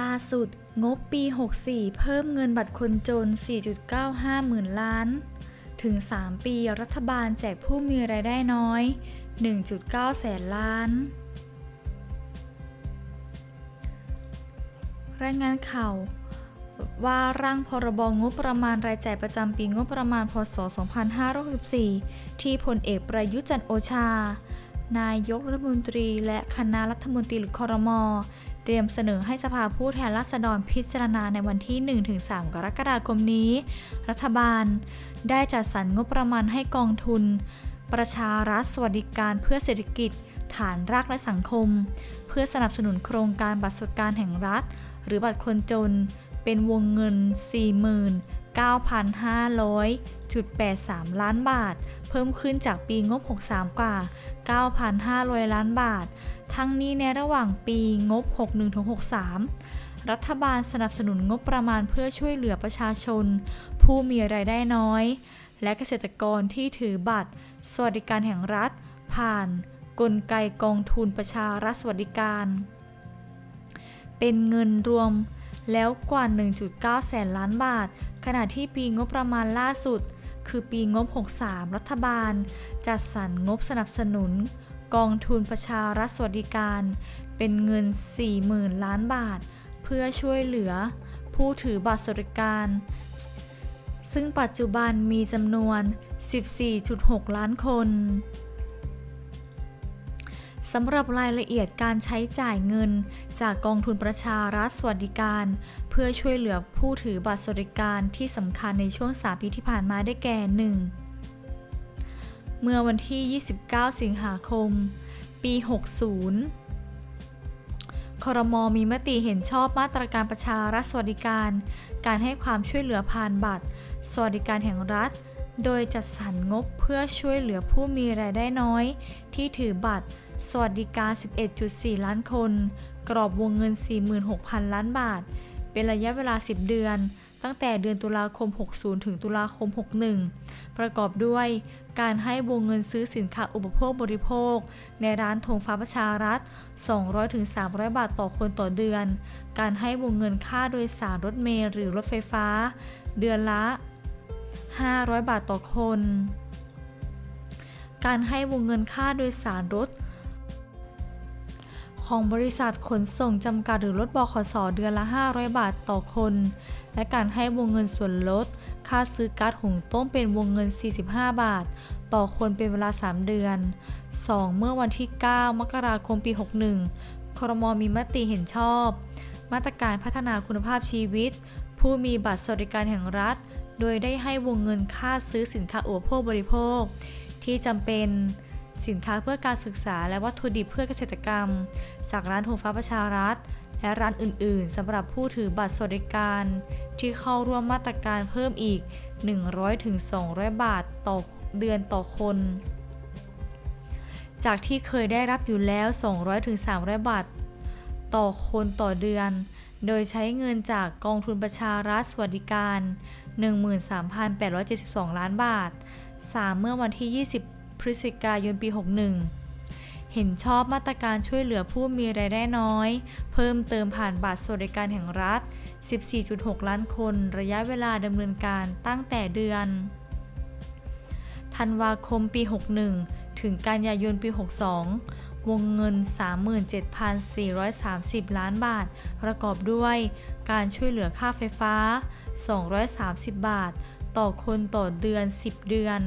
ล่าสุดงบปี 64 เพิ่มเงินบัตรคนจน 4.95 หมื่นล้าน ถึง 3 ปีรัฐบาลแจกผู้มีรายได้น้อย 1.9 แสนล้าน รายงานข่าวว่าร่างพรบงบประมาณรายจ่ายประจำปีงบประมาณพศ 2564 ที่พลเอกประยุจันโอชา นายกรัฐมนตรี และคณะรัฐมนตรีหรือคอรมอเตรียมเสนอให้สภาผู้แทนราษฎรพิจารณาในวันที่ 1-3 กรกฎาคมนี้ รัฐบาล ได้จัดสรรงบประมาณให้กองทุน ประชารัฐสวัสดิการเพื่อเศรษฐกิจ ฐานรากและสังคม เพื่อสนับสนุนโครงการบัตรสวัสดิการแห่งรัฐ หรือบัตรคนจน เป็นวงเงิน 9,500.83 ล้านบาท เพิ่มขึ้นจากปีงบ 63 กว่า 9,500 ล้านบาท ทั้งนี้ในระหว่างปีงบ 61-63 รัฐบาลสนับสนุนงบประมาณเพื่อช่วยเหลือประชาชน ผู้มีรายได้น้อย และเกษตรกรที่ถือบัตร สวัสดิการแห่งรัฐ ผ่าน กลไกกองทุนประชารัฐสวัสดิการ เป็นเงินรวม แล้วกว่า 1.9 แสนล้านบาท ขณะที่ปีงบประมาณล่าสุด คือปีงบ 63 รัฐบาล จัดสรรงบสนับสนุน กองทุนประชารัฐสวัสดิการ เป็นเงิน 40,000 ล้านบาท เพื่อช่วยเหลือ ผู้ถือบัตรสวัสดิการ ซึ่งปัจจุบันมีจำนวน 14.6 ล้านคน สำหรับรายละเอียดการใช้จ่ายเงิน จากกองทุนประชารัฐสวัสดิการ เพื่อช่วยเหลือผู้ถือบัตรสวัสดิการที่สำคัญในช่วง3ปีที่ผ่านมาได้แก่ 1. เมื่อวันที่ 29 สิงหาคม ปี 60 ครมมีมติเห็นชอบมาตรการประชารัฐสวัสดิการ การให้ความช่วยเหลือผ่านบัตร สวัสดิการแห่งรัฐโดยจัดสรรงบเพื่อช่วยเหลือผู้มีรายได้น้อย ที่ถือบัตร สวัสดิการ 11.4 ล้านคน กรอบวงเงิน 46,000 ล้านบาท เป็นระยะเวลา 10 เดือน ตั้งแต่เดือนตุลาคม 60 ถึงตุลาคม 61 ประกอบด้วย การให้วงเงินซื้อสินค้าอุปโภคบริโภค ในร้านธงฟ้าประชารัฐ 200-300 บาทต่อคนต่อเดือน การให้วงเงินค่าโดยสารรถเมล์หรือรถไฟฟ้า เดือนละ 500 บาทต่อคน การให้วงเงินค่าโดยสารรถ ของบริษัทขนส่งจำกัดหรือรถบขสเดือนละ 500 บาทต่อคน และการให้วงเงินส่วนลด ค่าซื้อก๊าซหุงต้มเป็นวงเงิน 45 บาท ต่อคนเป็นเวลา 3 เดือน 2. เมื่อวันที่ 9 มกราคมปี 61 ครมมีมติเห็นชอบ มาตรการพัฒนาคุณภาพชีวิต ผู้มีบัตรสวัสดิการแห่งรัฐ โดยได้ให้วงเงินค่าซื้อสินค้าอุปโภคบริโภค ที่จำเป็น สินค้าเพื่อการศึกษาและวัตถุดิบเพื่อเกษตรกรรม จากร้านธงฟ้าประชารัฐ และร้านอื่น ๆสำหรับผู้ถือบัตรสวัสดิการ ที่เข้าร่วมมาตรการเพิ่มอีก 100-200 บาทต่อเดือนต่อคน จากที่เคยได้รับอยู่แล้ว 200-300 บาทต่อคนต่อเดือน โดยใช้เงินจากกองทุนประชารัฐสวัสดิการ 13,872 ล้านบาท 3 เมื่อวันที่ 20 พฤศจิกายนปี 61 เห็นชอบมาตรการช่วยเหลือผู้มีรายได้น้อย เพิ่มเติมผ่านบัตรสวัสดิการแห่งรัฐ 14.6 ล้านคน ระยะเวลาดำเนินการตั้งแต่เดือนธันวาคมปี 61 ถึงกันยายนปี 62 วงเงิน 37,430 ล้านบาท ประกอบด้วย การช่วยเหลือค่าไฟฟ้า 230 บาท ต่อคนต่อเดือน 10 เดือน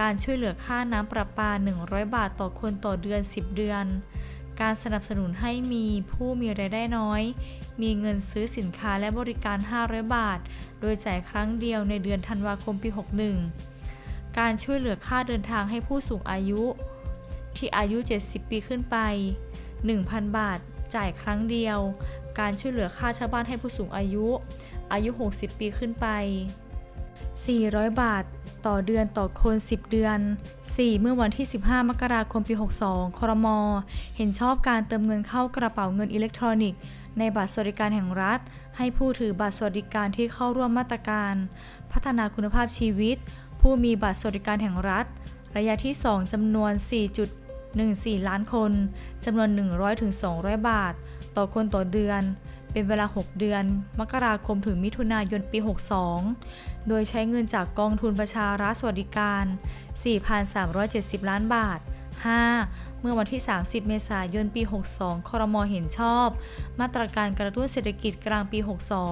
การช่วยเหลือค่าน้ำประปา 100 บาทต่อคนต่อเดือน 10 เดือน การสนับสนุนให้มีผู้มีรายได้น้อย มีเงินซื้อสินค้าและบริการ 500 บาท โดยจ่ายครั้งเดียวในเดือนธันวาคมปี 61 การช่วยเหลือค่าเดินทางให้ผู้สูงอายุ ที่อายุ 70 ปีขึ้นไป 1,000 บาท จ่ายครั้งเดียว การช่วยเหลือค่าเช่าบ้านให้ผู้สูงอายุ อายุ 60 ปีขึ้นไป 400 บาท ต่อเดือนต่อคน 10 เดือน 4 เมื่อวันที่ 15 มกราคมปี 62 ครม เห็นชอบการเติมเงินเข้ากระเป๋าเงินอิเล็กทรอนิกส์ ในบัตรสวัสดิการแห่งรัฐ ให้ผู้ถือบัตรสวัสดิการที่เข้าร่วมมาตรการ พัฒนาคุณภาพชีวิต ผู้มีบัตรสวัสดิการแห่งรัฐ ระยะที่ 2จำนวน 4.14 ล้านคนจำนวน 100-200 บาท ต่อคนต่อเดือน เป็นเวลา 6 เดือน มกราคมถึงมิถุนายนปี 62 โดยใช้เงินจากกองทุนประชารัฐสวัสดิการ 4,370 ล้านบาท 5. เมื่อวันที่ 30 เมษายน ปี 62 ครม เห็นชอบ มาตรการกระตุ้นเศรษฐกิจกลางปี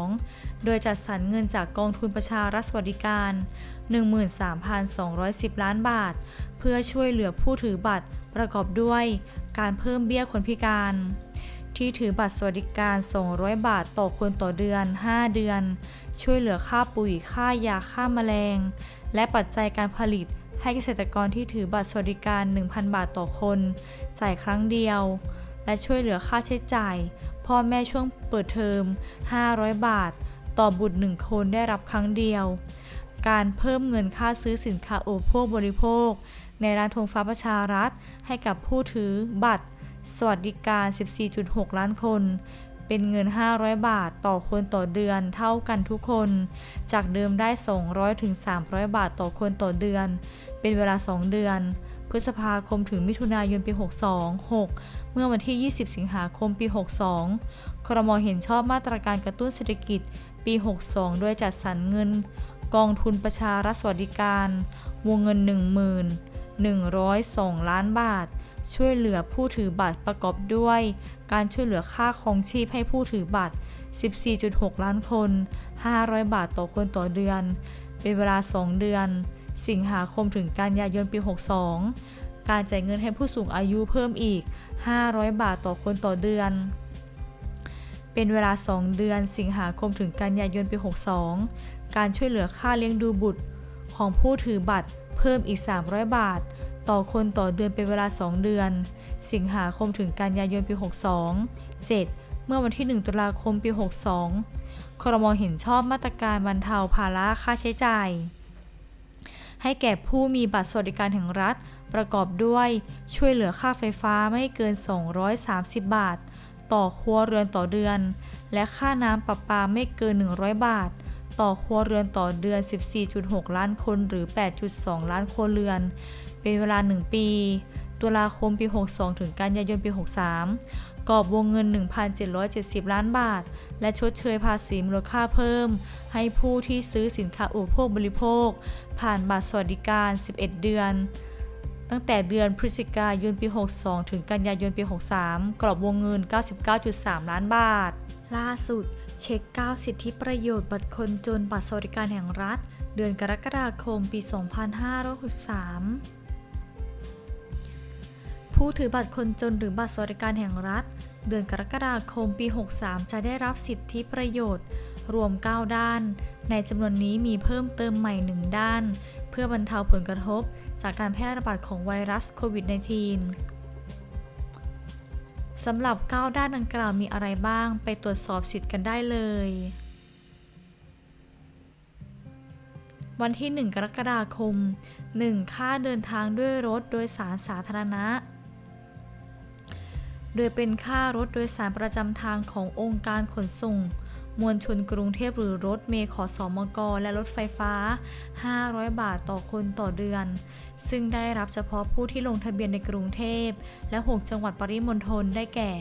62 โดยจัดสรรเงินจากกองทุนประชารัฐสวัสดิการ 13,210 ล้านบาท เพื่อช่วยเหลือผู้ถือบัตรประกอบด้วย การเพิ่มเบี้ยคนพิการ ที่ถือบัตรสวัสดิการ 200 บาทต่อคนต่อเดือน 5 เดือน ช่วยเหลือค่าปุ๋ยค่ายาค่าแมลง และปัจจัยการผลิตให้เกษตรกรที่ถือบัตรสวัสดิการ 1,000 บาทต่อคน จ่ายครั้งเดียว และช่วยเหลือค่าใช้จ่าย พ่อแม่ช่วงเปิดเทอม 500 บาท ต่อบุตร 1 คนได้รับครั้งเดียว การเพิ่มเงินค่าซื้อสินค้าอุปโภคบริโภค ในร้านธงฟ้าประชารัฐ ให้กับผู้ถือบัตร สวัสดิการ 14.6 ล้านคน เป็นเงิน 500 บาทต่อคนต่อเดือนเท่ากันทุกคน จากเดิมได้ 200ถึง300 บาทต่อคนต่อเดือน เป็นเวลา 2 เดือน พฤษภาคมถึงมิถุนายนปี 62 6 เมื่อวันที่ 20 สิงหาคมปี 62 ครมเห็นชอบมาตรการกระตุ้นเศรษฐกิจปี 62 โดยจัดสรรเงินกองทุนประชารัฐสวัสดิการ วงเงิน1102 ล้านบาท ช่วยเหลือผู้ถือบัตรประกอบด้วย การช่วยเหลือค่าครองชีพให้ผู้ถือบัตร 14.6 ล้านคน 500 บาทต่อคนต่อเดือน เป็นเวลา 2 เดือน สิงหาคมถึงกันยายนปี 62 การจ่ายเงินให้ผู้สูงอายุเพิ่มอีก 500 บาทต่อคนต่อเดือน เป็นเวลา 2 เดือน สิงหาคมถึงกันยายนปี 62 การช่วยเหลือค่าเลี้ยงดูบุตรของผู้ถือบัตรเพิ่มอีก 300 บาท ต่อคนต่อเดือนเป็นเวลา 2 เดือน สิงหาคมถึงกันยายนปี 62 7 เมื่อวันที่ 1 ตุลาคมปี 62 ครมเห็นชอบมาตรการบรรเทาภาระค่าใช้จ่าย ให้แก่ผู้มีบัตรสวัสดิการแห่งรัฐ ประกอบด้วยช่วยเหลือค่าไฟฟ้าไม่เกิน 230 บาท ต่อครัวเรือนต่อเดือน และค่าน้ำประปาไม่เกิน 100 บาท ต่อครัวเรือนต่อเดือน 14.6 ล้านคนหรือ 8.2 ล้านครัวเรือน เป็นเวลา 1 ปี ตุลาคมปี 62 ถึงกันยายนปี 63กรอบวงเงิน 1,770 ล้านบาท และชดเชยภาษีมูลค่าเพิ่ม ให้ผู้ที่ซื้อสินค้าอุปโภคบริโภค ผ่านบัตรสวัสดิการ 11 เดือนตั้งแต่เดือนพฤศจิกายนปี 62 ถึงกันยายนปี 63 กรอบวงเงิน 99.3 ล้านบาท ล่าสุด เช็ค 9 สิทธิประโยชน์บัตรคนจนบัตรสวัสดิการแห่งรัฐ เดือนกรกฎาคม ปี 2563 ผู้ถือบัตรคนจนหรือบัตรสวัสดิการแห่งรัฐ เดือนกรกฎาคมปี 63 จะได้รับสิทธิประโยชน์ รวม 9 ด้าน ในจำนวนนี้มีเพิ่มเติมใหม่ 1 ด้าน เพื่อบรรเทาผลกระทบ จากการแพร่ระบาดของไวรัสโควิด -19 สำหรับ 9 ด้านดังกล่าวมีอะไรบ้างไปตรวจสอบสิทธิ์กันได้เลย วันที่ 1 กรกฎาคม 1. ค่าเดินทางด้วยรถโดยสารสาธารณะ โดยเป็นค่ารถโดยสารประจำทางขององค์การขนส่ง มวลชนกรุงเทพหรือรถเมล์ขอสอมกและรถไฟฟ้า 500 บาทต่อคนต่อเดือน ซึ่งได้รับเฉพาะผู้ที่ลงทะเบียนในกรุงเทพ และ 6 จังหวัดปริมณฑลได้แก่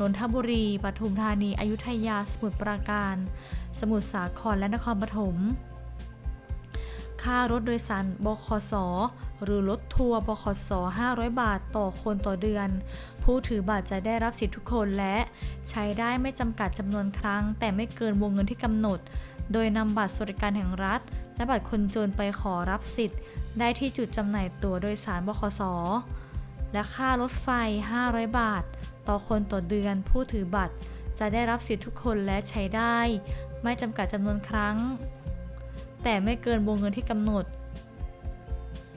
นนทบุรี ปทุมธานี อยุธยา สมุทรปราการ สมุทรสาคร และนครปฐม ค่ารถโดยสารบขส หรือรถทัวร์บขส500 บาทต่อคนต่อเดือน ผู้ถือบัตรจะได้รับสิทธิทุกคนและใช้ได้ไม่จำกัดจำนวนครั้ง แต่ไม่เกินวงเงินที่กำหนด โดยนำบัตรสวัสดิการแห่งรัฐ และบัตรคนจนไปขอรับสิทธิ์ ได้ที่จุดจำหน่ายตั๋วโดยสารบขสและค่ารถไฟ 500 บาท ต่อคนต่อเดือน ผู้ถือบัตรจะได้รับสิทธิทุกคนและใช้ได้ ไม่จำกัดจำนวนครั้ง แต่ไม่เกินวงเงินที่กำหนด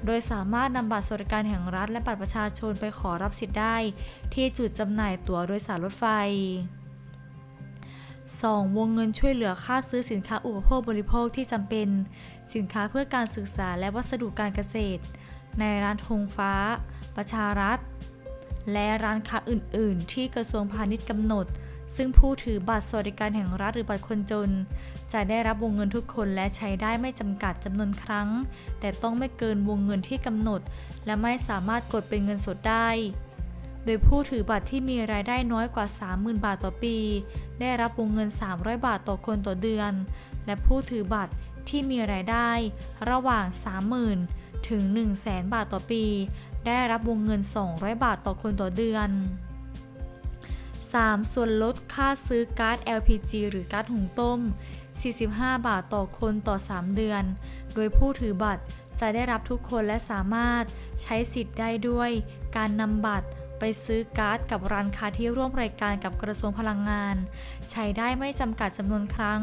โดยสามารถนำบัตรสวัสดิการแห่งรัฐและบัตรประชาชนไปขอรับสิทธิ์ได้ ที่จุดจำหน่ายตั๋วโดยสารรถไฟ 2. วงเงินช่วยเหลือค่าซื้อสินค้าอุปโภคบริโภคที่จำเป็น สินค้าเพื่อการศึกษาและวัสดุการเกษตร ในร้านธงฟ้า ประชารัฐ และร้านค้าอื่น ๆ ที่กระทรวงพาณิชย์กำหนด ซึ่งผู้ถือบัตรสวัสดิการแห่งรัฐหรือบัตรคนจน จะได้รับวงเงินทุกคนและใช้ได้ไม่จำกัดจำนวนครั้ง แต่ต้องไม่เกินวงเงินที่กำหนด และไม่สามารถกดเป็นเงินสดได้ โดยผู้ถือบัตรที่มีรายได้น้อยกว่า 30,000 บาทต่อปี ได้รับวงเงิน 300 บาทต่อคนต่อเดือน และผู้ถือบัตรที่มีรายได้ระหว่าง 30,000 ถึง 100,000บาทต่อปี ได้รับวงเงิน 200 บาทต่อคนต่อเดือน 3. ส่วนลดค่าซื้อก๊าซ LPG หรือก๊าซหุงต้ม 45 บาทต่อคนต่อ 3 เดือน โดยผู้ถือบัตรจะได้รับทุกคนและสามารถใช้สิทธิ์ได้ด้วย การนำบัตรไปซื้อก๊าซกับร้านค้าที่ร่วมรายการกับกระทรวงพลังงาน ใช้ได้ไม่จำกัดจำนวนครั้ง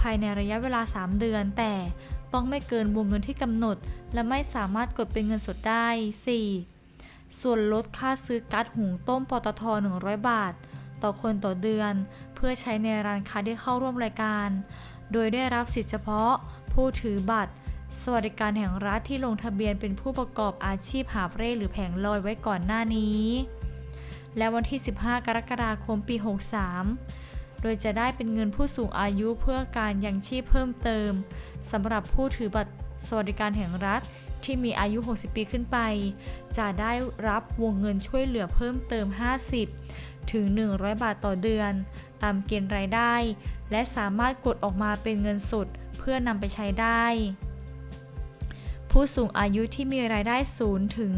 ภายในระยะเวลา 3 เดือน แต่ต้องไม่เกินวงเงินที่กำหนด และไม่สามารถกดเป็นเงินสดได้ 4. ส่วนลดค่าซื้อก๊าซหุงต้มปตท 100 บาท ต่อคนต่อเดือน เพื่อใช้ในร้านค้าที่เข้าร่วมรายการ โดยได้รับสิทธิเฉพาะ ผู้ถือบัตร สวัสดิการแห่งรัฐที่ลงทะเบียนเป็นผู้ประกอบอาชีพหาเร่หรือแผงลอยไว้ก่อนหน้านี้ และวันที่ 15 กรกฎาคมปี 63 โดยจะได้เป็นเงินผู้สูงอายุเพื่อการยังชีพเพิ่มเติมสำหรับผู้ถือบัตรสวัสดิการแห่งรัฐที่มีอายุ 60 ปีขึ้นไป จะได้รับวงเงินช่วยเหลือเพิ่มเติม 50 ถึง 100 บาทต่อเดือน ตามเกณฑ์รายได้ และสามารถกดออกมาเป็นเงินสดเพื่อนำไปใช้ได้ ผู้สูงอายุที่มีรายได้ศูนย์ถึง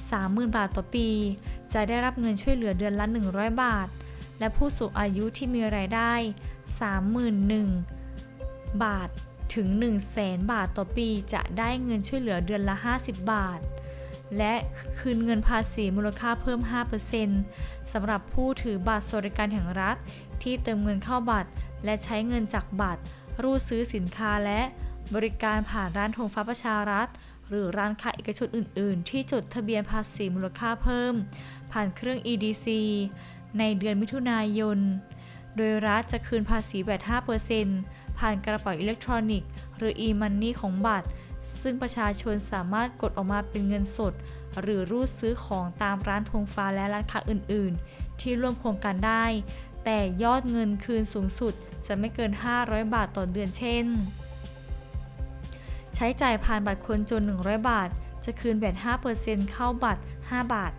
30,000 บาทต่อปี จะได้รับเงินช่วยเหลือเดือนละ 100 บาท และผู้สูงอายุที่มีรายได้ 31,000 บาทถึง 100,000 บาทต่อปี จะได้เงินช่วยเหลือเดือนละ 50 บาท และคืนเงินภาษีมูลค่าเพิ่ม 5%สำหรับผู้ถือบัตรสวัสดิการแห่งรัฐ ที่เติมเงินเข้าบัตร และใช้เงินจากบัตร รูดซื้อสินค้าและบริการผ่านร้านธงฟ้าประชารัฐ หรือร้านค้าเอกชนอื่น ๆ ที่จดทะเบียนภาษีมูลค่าเพิ่ม ผ่านเครื่อง EDC ในเดือนมิถุนายน โดยรัฐจะคืนภาษีแบต5%ผ่านกระเป๋าอิเล็กทรอนิกส์ หรือ e-money ของบัตร ซึ่งประชาชนสามารถกดออกมาเป็นเงินสด หรือรูดซื้อของตามร้านธงฟ้าและร้านค้าอื่น ๆ ที่ร่วมโครงการได้ แต่ยอดเงินคืนสูงสุดจะไม่เกิน 500 บาทต่อเดือนเช่น ใช้จ่ายผ่านบัตรคนจน 100 บาท จะคืนแบต5%เข้าบัตร 5 บาท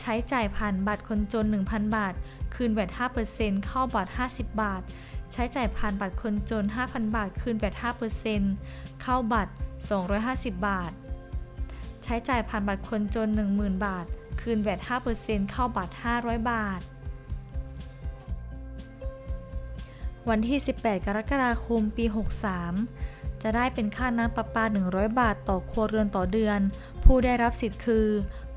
ใช้จ่ายผ่านบัตรคนจน 1,000 บาท คืนแบต5%เข้าบัตร 50 บาท ใช้จ่ายผ่านบัตรคนจน 5,000 บาท คืนแบต5%เข้าบัตร 250 บาท ใช้จ่ายผ่านบัตรคนจน 10,000 บาท คืนแบต5%เข้าบัตร 500 บาท วันที่ 18 กรกฎาคม ปี 63 จะได้เป็นค่าน้ำประปา 100 บาท ต่อครัวเรือนต่อเดือน ผู้ได้รับสิทธิ์คือ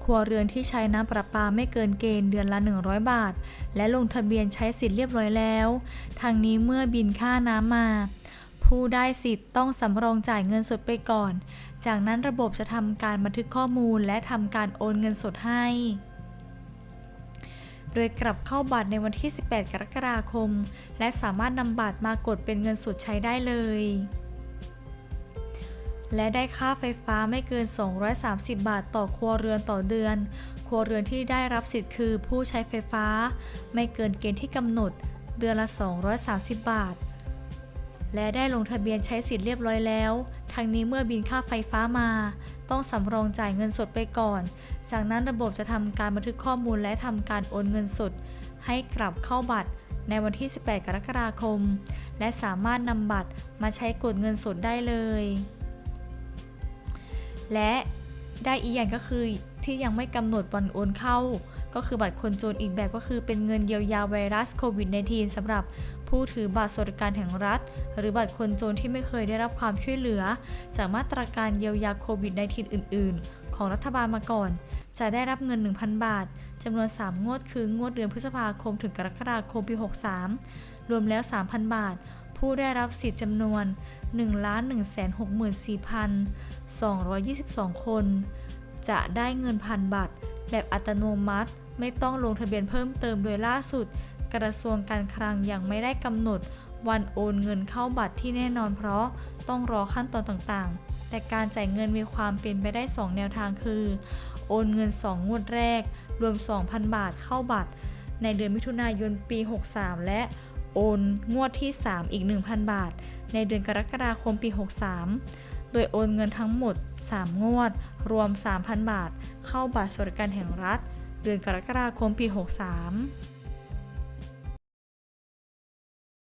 รัวเรือนที่ใช้น้ำประปาไม่เกินเกณฑ์เดือนละ 100 บาท และลงทะเบียนใช้สิทธิ์เรียบร้อยแล้ว ทางนี้เมื่อบินค่าน้ำมา ผู้ได้สิทธิ์ต้องสำรองจ่ายเงินสดไปก่อน จากนั้นระบบจะทำการบันทึกข้อมูลและทำการโอนเงินสดให้ โดยกลับเข้าบัตรในวันที่ 18 กรกฎาคม และสามารถนำบัตรมากดเป็นเงินสดใช้ได้เลย และได้ค่าไฟฟ้าไม่เกิน 230 บาทต่อครัวเรือนต่อเดือน ครัวเรือนที่ได้รับสิทธิ์คือผู้ใช้ไฟฟ้า ไม่เกินเกณฑ์ที่กำหนด เดือนละ 230 บาท และได้ลงทะเบียนใช้สิทธิ์เรียบร้อยแล้วทางนี้เมื่อบินค่าไฟฟ้ามา ต้องสำรองจ่ายเงินสดไปก่อน จากนั้นระบบจะทำการบันทึกข้อมูลและทำการโอนเงินสด ให้กลับเข้าบัตรในวันที่ 18 กรกฎาคม และสามารถนำบัตรมาใช้กดเงินสดได้เลย และได้อีกอย่างก็คือที่ยังไม่กำหนดวันโอนเข้า ก็คือบัตรคนจนอีกแบบก็คือเป็นเงินเยียวยาไวรัสโควิด -19 สำหรับผู้ถือบัตรสวัสดิการแห่งรัฐ หรือบัตรคนจนที่ไม่เคยได้รับความช่วยเหลือ จากมาตรการเยียวยาโควิด -19 อื่น ๆ ของรัฐบาลมาก่อน จะได้รับเงิน 1,000 บาทจำนวน 3 งวดคืองวดเดือนพฤษภาคมถึงกรกฎาคมปี 63 รวมแล้ว 3,000 บาท ผู้ได้รับสิทธิ์จำนวน 1,164,222 คน จะได้เงินพันบาทแบบอัตโนมัติไม่ต้องลงทะเบียนเพิ่มเติมโดยล่าสุด กระทรวงการคลังยังไม่ได้กำหนด วันโอนเงินเข้าบัตรที่แน่นอนเพราะต้องรอขั้นตอนต่างๆ แต่การจ่ายเงินมีความเป็นไปได้ 2 แนวทางคือ โอนเงิน 2 งวดแรก รวม 2,000 บาทเข้าบัตร ในเดือนมิถุนายนปี 63 และ โอน งวดที่ 3 อีก 1,000 บาท ในเดือนกรกฎาคมปี 63 โดยโอนเงินทั้งหมด 3 งวด รวม 3,000 บาท เข้าบัตรสวัสดิการแห่งรัฐ เดือนกรกฎาคมปี 63